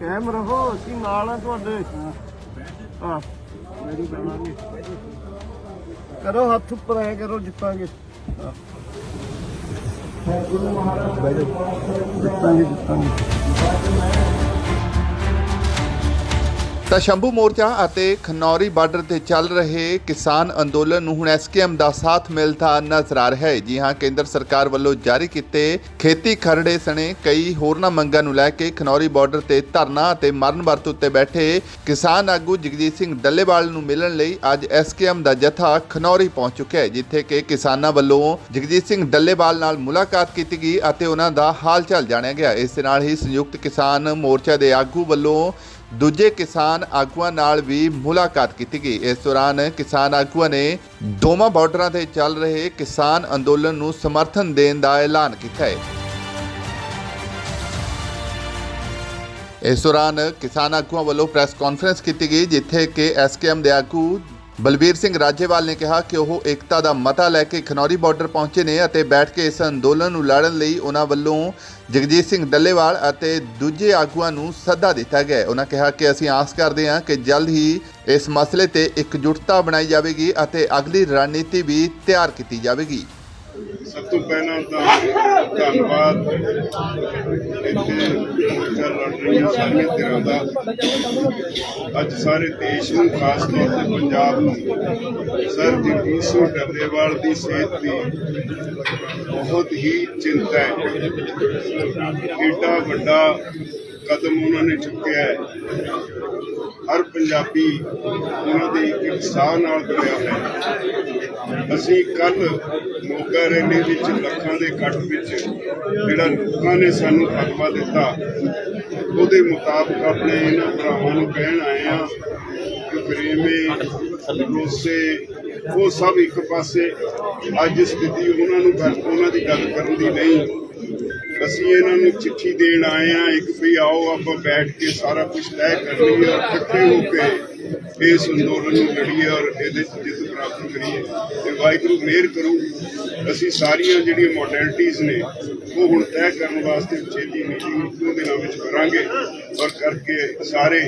ਕਾਇਮ ਰਹੋ ਅਸੀਂ ਨਾਲ ਆ ਤੁਹਾਡੇ। ਹਾਂ। ਮੇਰੀ ਬਣਾਵਾਂਗੇ ਕਰੋ ਹੱਥ ਉੱਪਰ ਐ ਕਰੋ ਜਿੱਤਾਂਗੇ। ਹਾਂ। ਬੈਠੋ ਜਿੱਤਾਂਗੇ ਜਿੱਤਾਂਗੇ। ਤਾਂ ਸ਼ੰਭੂ ਮੋਰਚਾ ਅਤੇ ਖਨੌਰੀ ਬਾਰਡਰ ਤੇ ਚੱਲ ਰਹੇ ਕਿਸਾਨ ਅੰਦੋਲਨ ਨੂੰ ਹੁਣ ਐਸਕੇਐਮ ਦਾ ਸਾਥ ਮਿਲਦਾ ਨਜ਼ਰ ਆ ਰਿਹਾ ਹੈ। ਜੀ ਹਾਂ, ਕੇਂਦਰ ਸਰਕਾਰ ਵੱਲੋਂ ਜਾਰੀ ਕੀਤੇ ਖੇਤੀ ਖਰੜੇ ਸਣੇ ਕਈ ਹੋਰਨਾਂ ਮੰਗਾਂ ਨੂੰ ਲੈ ਕੇ ਖਨੌਰੀ ਬਾਰਡਰ ਤੇ ਧਰਨਾ ਅਤੇ ਮਰਨ ਵਰਤ ਉੱਤੇ ਬੈਠੇ ਕਿਸਾਨ ਆਗੂ ਜਗਜੀਤ ਸਿੰਘ ਡੱਲੇਵਾਲ ਨੂੰ ਮਿਲਣ ਲਈ ਅੱਜ ਐਸਕੇਐਮ ਦਾ ਜਥਾ ਖਨੌਰੀ ਪਹੁੰਚ ਚੁੱਕਿਆ ਹੈ, ਜਿੱਥੇ ਕਿ ਕਿਸਾਨਾਂ ਵੱਲੋਂ ਜਗਜੀਤ ਸਿੰਘ ਡੱਲੇਵਾਲ ਨਾਲ ਮੁਲਾਕਾਤ ਕੀਤੀ ਗਈ ਅਤੇ ਉਹਨਾਂ ਦਾ ਹਾਲ ਚਾਲ ਜਾਣਿਆ ਗਿਆ। ਇਸ ਦੇ ਨਾਲ ਹੀ ਸੰਯੁਕਤ ਕਿਸਾਨ ਮੋਰਚਾ ਦੇ ਆਗੂ ਵੱਲੋਂ ਦੂਜੇ ਕਿਸਾਨ ਆਗੂਆਂ ਨਾਲ ਵੀ ਮੁਲਾਕਾਤ ਕੀਤੀ ਗਈ। ਇਸ ਦੌਰਾਨ ਕਿਸਾਨ ਆਗੂਆਂ ਨੇ ਦੋਵਾਂ ਬਾਰਡਰਾਂ ਤੇ ਚੱਲ ਰਹੇ ਕਿਸਾਨ ਅੰਦੋਲਨ ਨੂੰ ਸਮਰਥਨ ਦੇਣ ਦਾ ਐਲਾਨ ਕੀਤਾ ਹੈ। ਇਸ ਦੌਰਾਨ ਕਿਸਾਨ ਆਗੂਆਂ ਵੱਲੋਂ ਪ੍ਰੈਸ ਕਾਨਫਰੰਸ ਕੀਤੀ ਗਈ, ਜਿੱਥੇ ਕਿ ਐਸਕੇਐਮ ਦੇ ਆਗੂ ਬਲਬੀਰ ਸਿੰਘ ਰਾਜੇਵਾਲ ਨੇ ਕਿਹਾ ਕਿ ਉਹ ਏਕਤਾ ਦਾ ਮਤਾ ਲੈ ਕੇ ਖਨੌਰੀ ਬਾਰਡਰ ਪਹੁੰਚੇ ਨੇ ਅਤੇ ਬੈਠ ਕੇ ਇਸ ਅੰਦੋਲਨ ਨੂੰ ਲੜਨ ਲਈ ਉਹਨਾਂ ਵੱਲੋਂ ਜਗਜੀਤ ਸਿੰਘ ਡੱਲੇਵਾਲ ਅਤੇ ਦੂਜੇ ਆਗੂਆਂ ਨੂੰ ਸੱਦਾ ਦਿੱਤਾ ਗਿਆ ਉਹਨਾਂ ਕਿਹਾ ਕਿ ਅਸੀਂ ਆਸ ਕਰਦੇ ਹਾਂ ਕਿ ਜਲਦ ਹੀ ਇਸ ਮਸਲੇ ਤੇ ਇਕਜੁੱਟਤਾ ਬਣਾਈ ਜਾਵੇਗੀ ਅਤੇ ਅਗਲੀ ਰਣਨੀਤੀ ਵੀ ਤਿਆਰ ਕੀਤੀ ਜਾਵੇਗੀ। ਸਭ ਤੋਂ ਪਹਿਲਾਂ ਤਾਂ ਧੰਨਵਾਦ। ਇੱਥੇ ਮੋਰਚਾ ਲੜ ਰਹੀਆਂ ਸਾਰੀਆਂ ਧਿਰਾਂ ਦਾ। ਅੱਜ ਸਾਰੇ ਦੇਸ਼ ਨੂੰ, ਖਾਸ ਤੌਰ ਤੇ ਪੰਜਾਬ ਨੂੰ, ਸਰ ਜਗਦੀਪ ਸਿੰਘ ਡੱਲੇਵਾਲ ਦੀ ਸਿਹਤ ਦੀ ਬਹੁਤ ਹੀ ਚਿੰਤਾ ਹੈ। ਏਡਾ ਵੱਡਾ ਕਦਮ ਉਹਨਾਂ ਨੇ ਚੁੱਕਿਆ ਹੈ। ਹਰ ਪੰਜਾਬੀ ਉਹਨਾਂ ਦੇ ਇੱਕ ਨਾਲ ਜੁੜਿਆ ਹੈ। ਅਸੀਂ ਕੱਲ ਮੋਗਾ ਰੈਲੀ ਵਿੱਚ ਲੱਖਾਂ ਦੇ ਇਕੱਠ ਵਿੱਚ ਜਿਹੜਾ ਲੋਕਾਂ ਨੇ ਸਾਨੂੰ ਫਤਵਾ ਦਿੱਤਾ, ਉਹਦੇ ਮੁਤਾਬਕ ਆਪਣੇ ਇਹਨਾਂ ਭਰਾਵਾਂ ਨੂੰ ਕਹਿਣ ਆਏ ਆ ਕਿ ਪ੍ਰੇਮੇ, ਰੋਸੇ, ਉਹ ਸਭ ਇੱਕ ਪਾਸੇ ਅੱਜ ਸਥਿਤੀ ਉਹਨਾਂ ਨੂੰ ਗੱਲ ਉਹਨਾਂ ਦੀ ਗੱਲ ਕਰਨ ਦੀ ਨਹੀਂ। ਅਸੀਂ ਇਹਨਾਂ ਨੂੰ ਚਿੱਠੀ ਦੇਣ ਆਏ ਆ ਇੱਕ ਵੀ ਆਓ, ਆਪਾਂ ਬੈਠ ਕੇ ਸਾਰਾ ਕੁਝ ਤੈਅ ਕਰ ਲਈਏ ਔਰ ਇਕੱਠੇ ਹੋ ਕੇ ਇਸ ਅੰਦੋਲਨ ਨੂੰ ਲੜੀਏ ਔਰ ਇਹਦੇ 'ਚ ਜਿੱਤ ਪ੍ਰਾਪਤ ਕਰੀਏ ਤੇ ਵਾਹਿਗੁਰੂ ਮਿਹਰ ਕਰੂ। ਅਸੀਂ ਸਾਰੀਆਂ ਜਿਹੜੀਆਂ ਮੋਡੈਲਿਟੀਆਂ ਨੇ, ਉਹ ਹੁਣ ਤੈਅ ਕਰਨ ਵਾਸਤੇ ਛੇਤੀ ਮੀਟਿੰਗ ਦੋ ਦਿਨਾਂ ਵਿੱਚ ਕਰਾਂਗੇ। ਔਰ ਕਰਕੇ ਸਾਰੇ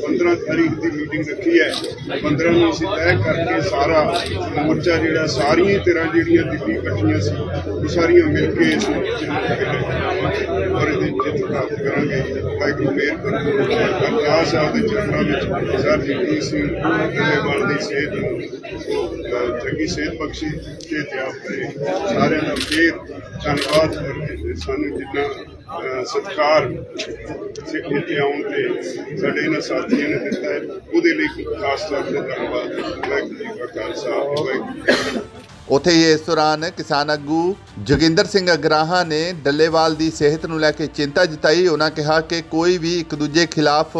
15 ਤਾਰੀਖ ਦੀ ਮੀਟਿੰਗ ਰੱਖੀ ਹੈ। 15 ਨੂੰ ਅਸੀਂ ਤੈਅ ਕਰਕੇ ਸਾਰਾ ਮੋਰਚਾ ਜਿਹੜਾ, ਸਾਰੀਆਂ ਤਰ੍ਹਾਂ ਜਿਹੜੀਆਂ ਦਿੱਲੀ ਇਕੱਠੀਆਂ ਸੀ, ਉਹ ਸਾਰੀਆਂ ਮਿਲ ਕੇ ਇਸ ਮੋਰਚੇ ਔਰ ਇਹਦੇ ਜਿੱਤ ਪ੍ਰਾਪਤ ਕਰਾਂਗੇ। ਵਾਹਿਗੁਰੂ ਮਿਹਰ ਕਰੂ। ਅਰਦਾਸ ਸਾਹਿਬ ਦੇ ਚਰਨਾਂ ਵਿੱਚ। ਸਰ ਜਗਦੀਸ਼ ਸਿੰਘ ਢਿੱਲੋਂ ਦੀ ਸਿਹਤ ਚੰਗੀ ਸਿਹਤ ਬਖਸ਼ੀ ਤੇ ਤੇ ਆਪਣੇ ਸਾਰਿਆਂ ਦਾ ਫੇਰ ਧੰਨਵਾਦ ਸਾਨੂੰ ਜਿੰਨਾ ਸਤਿਕਾਰ ਸੇ ਇੱਥੇ ਆਉਣ ਤੇ ਸਾਡੇ ਇਹਨਾਂ ਸਾਥੀਆਂ ਨੇ ਦਿੱਤਾ ਹੈ, ਉਹਦੇ ਲਈ ਖਾਸ ਤੌਰ ਤੇ ਧੰਨਵਾਦ ਵਾਹਿਗੁਰੂ ਜੀ ਕਾ ਖਾਲਸਾ, ਵਾਹਿਗੁਰੂ ਜੀ ਉੱਥੇ ਹੀ ਇਸ ਦੌਰਾਨ ਕਿਸਾਨ ਆਗੂ ਜੋਗਿੰਦਰ ਸਿੰਘ ਅਗਰਾਹਾਂ ਨੇ ਡੱਲੇਵਾਲ ਦੀ ਸਿਹਤ ਨੂੰ ਲੈ ਕੇ ਚਿੰਤਾ ਜਤਾਈ। ਉਹਨਾਂ ਕਿਹਾ ਕਿ ਕੋਈ ਵੀ ਇੱਕ ਦੂਜੇ ਖਿਲਾਫ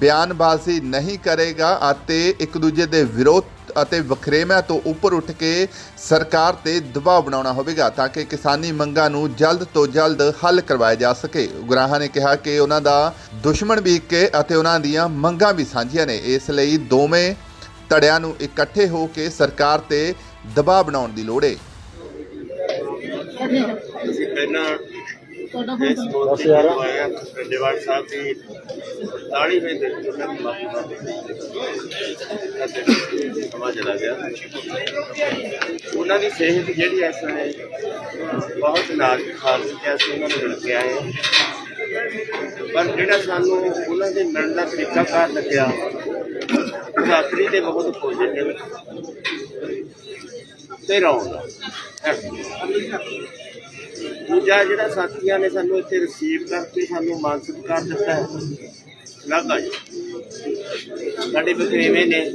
ਬਿਆਨਬਾਜ਼ੀ ਨਹੀਂ ਕਰੇਗਾ ਅਤੇ ਇੱਕ ਦੂਜੇ ਦੇ ਵਿਰੋਧ ਅਤੇ ਵਖਰੇਵਿਆਂ ਤੋਂ ਉੱਪਰ ਉੱਠ ਕੇ ਸਰਕਾਰ ਤੇ ਦਬਾਅ ਬਣਾਉਣਾ ਹੋਵੇਗਾ ਤਾਂ ਕਿ ਕਿਸਾਨੀ ਮੰਗਾਂ ਨੂੰ ਜਲਦ ਤੋਂ ਜਲਦ ਹੱਲ ਕਰਵਾਇਆ ਜਾ ਸਕੇ। ਉਗਰਾਹਾਂ ਨੇ ਕਿਹਾ ਕਿ ਉਹਨਾਂ ਦਾ ਦੁਸ਼ਮਣ ਵੀ ਇੱਕ ਹੈ ਅਤੇ ਉਹਨਾਂ ਦੀਆਂ ਮੰਗਾਂ ਵੀ ਸਾਂਝੀਆਂ ਨੇ। ਇਸ ਲਈ ਦੋਵੇਂ ਧੜਿਆਂ ਨੂੰ ਇਕੱਠੇ ਹੋ ਕੇ ਸਰਕਾਰ ਤੇ ਦਬਾਅ ਬਣਾਉਣ ਦੀ ਲੋੜ ਹੈ ਅਸੀਂ ਪਹਿਲਾਂ ਇਸ ਮੋਰਚੇ ਤੋਂ ਆਏ ਹਾਂ ਡਿਵਾਈਡ ਸਾਹਿਬ ਦੀ 40ਵੇਂ ਦਿਨ ਤੋਂ ਮੈਂ ਮਾਫੀ ਮੰਗਦਾ ਅਤੇ ਸਮਾਂ ਚਲਾ ਗਿਆ। ਉਹਨਾਂ ਦੀ ਸਿਹਤ ਜਿਹੜੀ ਇਸ ਵੇਲੇ ਬਹੁਤ ਨਾਜ਼ੁਕ ਹਾਲਤ ਵਿੱਚ ਅਸੀਂ ਉਹਨਾਂ ਨੂੰ ਮਿਲ ਕੇ ਆਏ। ਹਾਂ ਪਰ ਜਿਹੜਾ ਸਾਨੂੰ ਉਹਨਾਂ ਦੇ ਮਿਲਣ ਦਾ ਤਰੀਕਾ ਕਾਰ ਲੱਗਿਆ ਆਖਰੀ ਦੇ ਬਹੁਤ ਪੋਜ਼ਿਟਿਵ ਤੇ ਰੌਂਗ ਦੂਜਾ ਜਿਹੜਾ ਸਾਥੀਆਂ ਨੇ ਸਾਨੂੰ ਇੱਥੇ ਰਿਸੀਵ ਕਰਕੇ ਸਾਨੂੰ ਮਾਨ ਸਤਿਕਾਰ ਦਿੱਤਾ ਹੈ। ਲਾਗਾ ਜੀ। ਸਾਡੇ ਬਕਰੇਵੇਂ ਨੇ।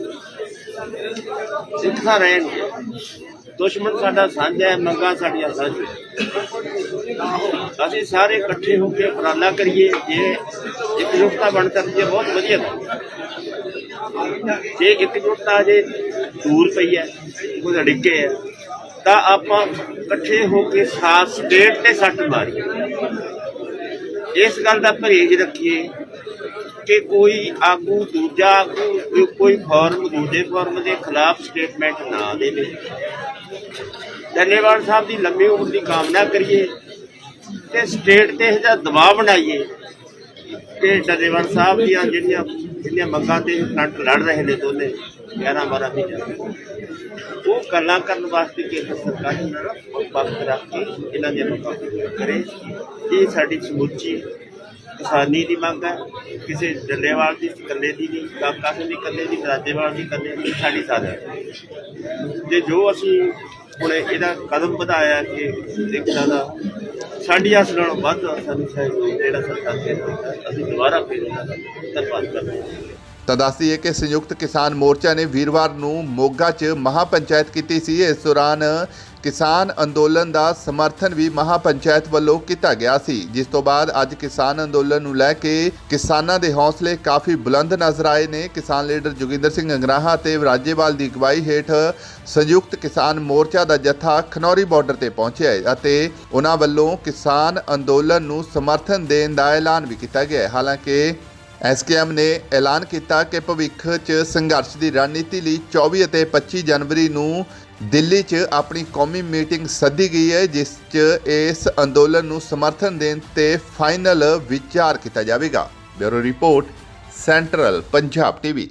ਸਿੱਖਾ ਰਹਿਣ। ਦੁਸ਼ਮਣ ਸਾਡਾ ਸਾਂਝਾ ਹੈ, ਮੰਗਾ ਸਾਡੀਆਂ ਸਾਂਝੀਆਂ ਅਸੀਂ ਸਾਰੇ ਇਕੱਠੇ ਹੋ ਕੇ ਉਪਰਾਲਾ ਕਰੀਏ। ਜੇ ਇਕਜੁੱਟਤਾ ਬਣ ਸਕਦੀ ਹੈ, ਬਹੁਤ ਵਧੀਆ ਗੱਲ ਜੇ ਇਕਜੁੱਟਤਾ ਜੇ ਦੂਰ ਪਈ ਹੈ ਉਹ ਡਿੱਗੇ ਹੈ ਤਾਂ ਆਪਾਂ ਇਕੱਠੇ ਹੋ ਕੇ ਸਾਥ ਸਟੇਟ ਤੇ ਸੱਟ ਮਾਰੀਏ ਇਸ ਗੱਲ ਦਾ ਪਰਹੇਜ਼ ਰੱਖੀਏ ਕਿ ਕੋਈ ਆਗੂ ਦੂਜਾ ਆਗੂ ਕੋਈ- ਕੋਈ ਫਾਰਮ ਦੂਜੇ ਫਾਰਮ ਦੇ ਖਿਲਾਫ ਸਟੇਟਮੈਂਟ ਨਾ ਦੇਵੇ। ਡੱਲੇਵਾਲ ਸਾਹਿਬ ਦੀ ਲੰਮੀ ਉਮਰ ਦੀ ਕਾਮਨਾ ਕਰੀਏ ਤੇ ਸਟੇਟ ਤੇ ਇਹਦਾ ਦਬਾਅ ਬਣਾਈਏ ਕਿ ਡੱਲੇਵਾਲ ਸਾਹਿਬ ਦੀਆਂ ਜਿਹੜੀਆਂ ਜਿਹੜੀਆਂ ਮੰਗਾਂ ਤੇ ਫਰੰਟ ਲੜ ਰਹੇ ਨੇ ਦੋਨੇ। 11 12 ਮਹੀਨੇ ਉਹ ਗੱਲਾਂ ਕਰਨ ਵਾਸਤੇ ਕੇਂਦਰ ਸਰਕਾਰ ਇਹਨਾਂ ਨੂੰ ਵਕਤ ਰੱਖ ਕੇ ਇਹਨਾਂ ਦੀਆਂ ਮੰਗਾਂ ਕਰੇ। ਇਹ ਸਾਡੀ ਸਮੁੱਚੀ ਕਿਸਾਨੀ ਦੀ ਮੰਗ ਹੈ। ਕਿਸੇ ਡੱਲੇਵਾਲ ਦੀ, ਇਕੱਲੇ ਦੀ ਨਹੀਂ, ਕਾਕਾ ਸਿੰਘ ਦੀ ਇਕੱਲੇ ਦੀ, ਰਾਜੇਵਾਲ ਦੀ ਇਕੱਲੇ ਦੀ, ਸਾਡੀ ਸਾਰਿਆਂ ਦੀ। ਤੇ ਜੋ ਅਸੀਂ ਹੁਣ ਇਹਦਾ ਕਦਮ ਵਧਾਇਆ ਕਿ ਇੱਕ ਦਾ, ਸਾਡੀ ਆਸ ਨਾਲੋਂ ਵੱਧ ਸਾਨੂੰ ਸਹਿਯੋਗ ਜਿਹੜਾ ਸਰਕਾਰ ਦੇ ਦਿੱਤਾ ਅਸੀਂ ਦੁਬਾਰਾ ਫਿਰ ਉਹਨਾਂ ਦਾ ਧੰਨਵਾਦ ਕਰਦੇ ਹਾਂ। ਤਾਂ ਦੱਸਦੀਏ ਕਿ ਸੰਯੁਕਤ ਕਿਸਾਨ ਮੋਰਚਾ ਨੇ ਵੀਰਵਾਰ ਨੂੰ ਮੋਗਾ 'ਚ ਮਹਾਪੰਚਾਇਤ ਕੀਤੀ ਸੀ। ਇਸ ਦੌਰਾਨ ਕਿਸਾਨ ਅੰਦੋਲਨ ਦਾ ਸਮਰਥਨ ਵੀ ਮਹਾਪੰਚਾਇਤ ਵੱਲੋਂ ਕੀਤਾ ਗਿਆ ਸੀ। ਜਿਸ ਤੋਂ ਬਾਅਦ ਅੱਜ ਕਿਸਾਨ ਅੰਦੋਲਨ ਨੂੰ ਲੈ ਕੇ ਕਿਸਾਨਾਂ ਦੇ ਹੌਸਲੇ ਕਾਫੀ ਬੁਲੰਦ ਨਜ਼ਰ ਆਏ ਨੇ। ਕਿਸਾਨ ਲੀਡਰ ਜੋਗਿੰਦਰ ਸਿੰਘ ਅੰਗਰਾਹਾ ਤੇ ਰਾਜੇਵਾਲ ਦੀ ਅਗਵਾਈ ਹੇਠ ਸੰਯੁਕਤ ਕਿਸਾਨ ਮੋਰਚਾ ਦਾ ਜਥਾ ਖਨੌਰੀ ਬਾਰਡਰ ਤੇ ਪਹੁੰਚਿਆ ਅਤੇ ਉਹਨਾਂ ਵੱਲੋਂ ਕਿਸਾਨ ਅੰਦੋਲਨ ਨੂੰ ਸਮਰਥਨ ਦੇਣ ਦਾ ਐਲਾਨ ਵੀ ਕੀਤਾ ਗਿਆ ਹਾਲਾਂਕਿ ਐਸਕੇਐਮ ਨੇ ਐਲਾਨ ਕੀਤਾ ਕਿ ਭਵਿੱਖ 'ਚ ਸੰਘਰਸ਼ ਦੀ ਰਣਨੀਤੀ ਲਈ 24 ਅਤੇ 25 ਜਨਵਰੀ ਨੂੰ ਦਿੱਲੀ 'ਚ ਆਪਣੀ ਕੌਮੀ ਮੀਟਿੰਗ ਸੱਦੀ ਗਈ ਹੈ, ਜਿਸ 'ਚ ਇਸ ਅੰਦੋਲਨ ਨੂੰ ਸਮਰਥਨ ਦੇਣ ਤੇ ਫਾਈਨਲ ਵਿਚਾਰ ਕੀਤਾ ਜਾਵੇਗਾ। Bureau report, central Punjab TV.